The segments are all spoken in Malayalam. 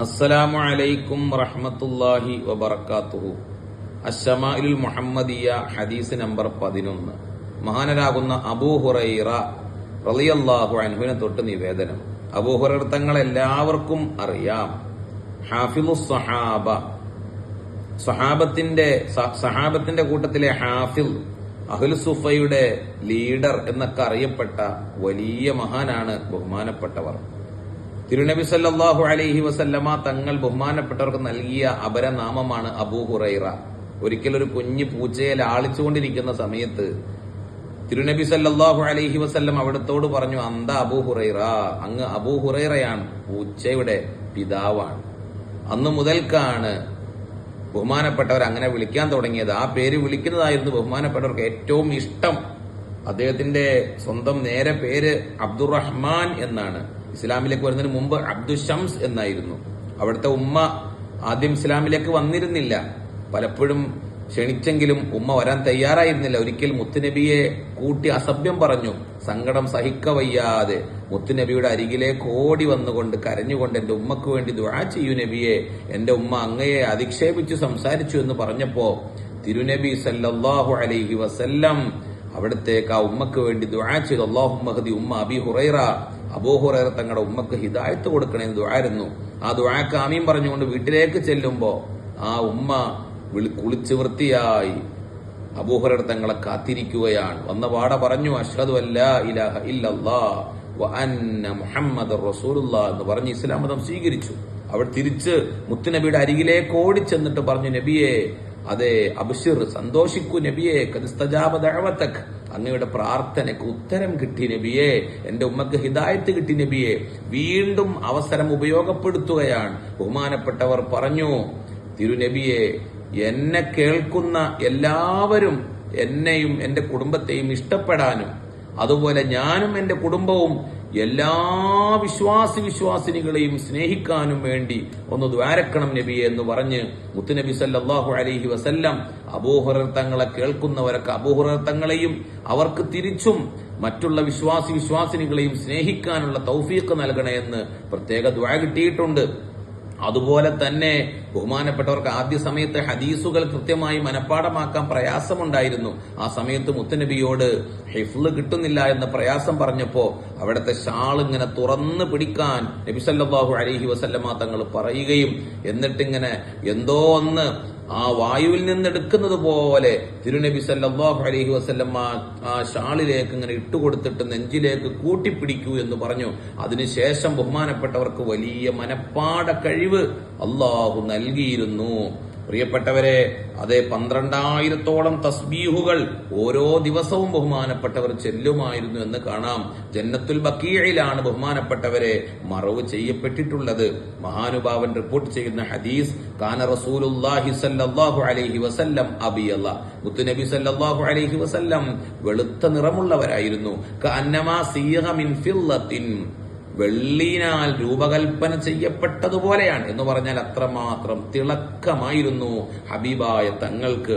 അസ്സലാമു അലൈക്കും റഹ്മത്തുല്ലാഹി വബർക്കാത്തുഹു അഷമാഇൽ മുഹമ്മദിയ ഹദീസ് നമ്പർ പതിനൊന്ന്. മഹാനരാകുന്ന അബൂഹുറൈറ റളിയല്ലാഹു അൻഹുവിനെ തൊട്ട് നിവേദനം. അബൂ എല്ലാവർക്കും അറിയാം. ഹാഫിമു സഹാബ സഹാബത്തിന്റെ സഹാബത്തിന്റെ കൂട്ടത്തിലെ ഹാഫിൽ അഹുൽ സുഫയുടെ ലീഡർ എന്നൊക്കെ അറിയപ്പെട്ട വലിയ മഹാനാണ് ബഹുമാനപ്പെട്ടവർ. തിരുനബി സല്ലാഹു അലൈഹി വസല്ലമ തങ്ങൾ ബഹുമാനപ്പെട്ടവർക്ക് നൽകിയ അപരനാമമാണ് അബൂ ഹുറൈറ. ഒരിക്കൽ ഒരു കുഞ്ഞു പൂച്ചയെ ലാളിച്ചുകൊണ്ടിരിക്കുന്ന സമയത്ത് തിരുനബി സല്ലാഹു അലൈഹി വസല്ലം അവിടത്തോട് പറഞ്ഞു അന്ത അബൂ ഹുറൈറ? അങ്ങ് അബൂ ഹുറൈറയാണ്. പൂച്ചയുടെ പിതാവാണ്. അന്നു മുതൽക്കാണ് ബഹുമാനപ്പെട്ടവർ അങ്ങനെ വിളിക്കാൻ തുടങ്ങിയത്. ആ പേര് വിളിക്കുന്നതായിരുന്നു ബഹുമാനപ്പെട്ടവർക്ക് ഏറ്റവും ഇഷ്ടം. അദ്ദേഹത്തിന്റെ സ്വന്തം നേരെ പേര് അബ്ദുറഹ്മാൻ എന്നാണ്. ഇസ്ലാമിലേക്ക് വരുന്നതിന് മുമ്പ് അബ്ദുൽ ഷംസ് എന്നായിരുന്നു. അവിടുത്തെ ഉമ്മ ആദ്യം ഇസ്ലാമിലേക്ക് വന്നിരുന്നില്ല. പലപ്പോഴും ക്ഷണിച്ചെങ്കിലും ഉമ്മ വരാൻ തയ്യാറായിരുന്നില്ല. ഒരിക്കൽ മുത്തുനബിയെ കൂട്ടി അസഭ്യം പറഞ്ഞു സങ്കടം സഹിക്കവയ്യാതെ മുത്തുനബിയുടെ അരികിലേക്ക് ഓടി വന്നുകൊണ്ട് കരഞ്ഞുകൊണ്ട് എന്റെ ഉമ്മക്ക് വേണ്ടി ദുആ ചെയ്യൂ നബിയെ. എന്റെ ഉമ്മ അങ്ങയെ അധിക്ഷേപിച്ചു സംസാരിച്ചു എന്ന് പറഞ്ഞപ്പോ തിരുനബി സല്ലാഹു അലൈഹി വസല്ലം അവിടത്തേക്ക് ആ ഉമ്മക്ക് വേണ്ടി ദുആ ചെയ്തു. അള്ളാഹു മഹദി ഉമ്മ അബി ഹുറൈറ അബൂ ഹുറൈറ തങ്ങളുടെ ഉമ്മക്ക് ഹിദായത്ത് കൊടുക്കണമെന്ന് ദുആയിരുന്നു ആ ദുആക്ക് ആമീൻ പറഞ്ഞുകൊണ്ട് വീട്ടിലേക്ക് ചെല്ലുമ്പോ ആ ഉമ്മ വിളി കുളിച്ച് വൃത്തിയായി അബൂഹുറേറ തങ്ങളെ കാത്തിരിക്കുകയാണ്. വന്ന പാട പറഞ്ഞു അഷ്ഹദു അല്ലാ ഇലാഹ ഇല്ലല്ലാ മുഹമ്മദ് എന്ന് പറഞ്ഞ് ഇസ്ലാം മതം സ്വീകരിച്ചു. അവൾ തിരിച്ച് മുത്തുനബിയുടെ അരികിലേക്ക് ഓടിച്ചെന്നിട്ട് പറഞ്ഞു നബിയെ അതെ അബിഷിർ സന്തോഷിക്കു നബിയെ അങ്ങയുടെ പ്രാർത്ഥനയ്ക്ക് ഉത്തരം കിട്ടി നബിയെ എന്റെ ഉമ്മക്ക് ഹിദായത്ത് കിട്ടി നബിയെ. വീണ്ടും അവസരം ഉപയോഗപ്പെടുത്തുകയാണ്. ബഹുമാനപ്പെട്ടവർ പറഞ്ഞു തിരുനബിയെ എന്നെ കേൾക്കുന്ന എല്ലാവരും എന്നെയും എന്റെ കുടുംബത്തെയും ഇഷ്ടപ്പെടാനും അതുപോലെ ഞാനും എന്റെ കുടുംബവും എല്ലാ വിശ്വാസി വിശ്വാസിനികളെയും സ്നേഹിക്കാനും വേണ്ടി ഒന്ന് ദ്വാരക്കണം നബിയെ എന്ന് പറഞ്ഞ് മുത്തുനബി സല്ലല്ലാഹു അലൈഹി വസല്ലം അബൂഹുറർ തങ്ങളെ കേൾക്കുന്നവരൊക്കെ അബൂഹുറർ അവർക്ക് തിരിച്ചും മറ്റുള്ള വിശ്വാസി വിശ്വാസിനികളെയും സ്നേഹിക്കാനുള്ള തൗഫീഖ് നൽകണേ എന്ന് പ്രത്യേക ദ്വാ കിട്ടിയിട്ടുണ്ട്. അതുപോലെ തന്നെ ബഹുമാനപ്പെട്ടവർക്ക് ആദ്യ സമയത്ത് ഹദീസുകൾ കൃത്യമായി മനഃപ്പാടമാക്കാൻ പ്രയാസമുണ്ടായിരുന്നു. ആ സമയത്ത് മുത്തനബിയോട് ഹിഫ്ല് കിട്ടുന്നില്ല എന്ന പ്രയാസം പറഞ്ഞപ്പോ അവിടുത്തെ ഷാൾ ഇങ്ങനെ തുറന്ന് പിടിക്കാൻ നബിസല്ലാഹു അലഹി അലൈഹി വസല്ലമ തങ്ങൾ പറയുകയും എന്നിട്ടിങ്ങനെ എന്തോ ഒന്ന് ആ വായുവിൽ നിന്ന് എടുക്കുന്നത് പോലെ തിരുനബി സല്ലല്ലാഹു അലഹി വസല്ലം ആ ഷാളിലേക്ക് ഇങ്ങനെ ഇട്ടുകൊടുത്തിട്ട് നെഞ്ചിലേക്ക് കൂട്ടിപ്പിടിക്കൂ എന്ന് പറഞ്ഞു. അതിനുശേഷം ബഹുമാനപ്പെട്ടവർക്ക് വലിയ മനപ്പാട കഴിവ് അള്ളാഹു നൽകിയിരുന്നു. പ്രിയപ്പെട്ടവരെ അതേ പന്ത്രണ്ടായിരത്തോളം തസ്ബീഹുകൾ ഓരോ ദിവസവും ബഹുമാനപ്പെട്ടവർ ചെല്ലുമായിരുന്നു എന്ന് കാണാം. ജന്നത്തുൽ ബക്കീഴിലാണ് ബഹുമാനപ്പെട്ടവരെ മറവ് ചെയ്യപ്പെട്ടിട്ടുള്ളത്. മഹാനുഭാവൻ റിപ്പോർട്ട് ചെയ്യുന്ന ഹദീസ് കാന റസൂലുല്ലാഹി സല്ലല്ലാഹു അലൈഹി വസല്ലം അബിയല്ല. മുത്തുനബി സല്ലല്ലാഹു അലൈഹി വസല്ലം വെളുത്ത നിറമുള്ളവരായിരുന്നു. മിൻ വെള്ളിനാൽ രൂപകൽപ്പന ചെയ്യപ്പെട്ടതുപോലെയാണ്. എന്ന് പറഞ്ഞാൽ അത്രമാത്രം തിളക്കമായിരുന്നു ഹബീബായ തങ്ങൾക്ക്.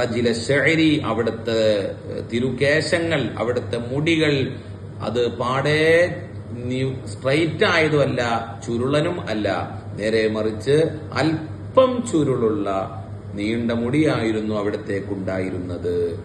റജില ഷെരി അവിടുത്തെ തിരുകേശങ്ങൾ അവിടുത്തെ മുടികൾ അത് പാടേ സ്ട്രൈറ്റ് ആയതുമല്ല ചുരുളനും അല്ല. നേരെ മറിച്ച് അല്പം ചുരുളുള്ള നീണ്ട മുടിയായിരുന്നു അവിടത്തേക്കുണ്ടായിരുന്നത്.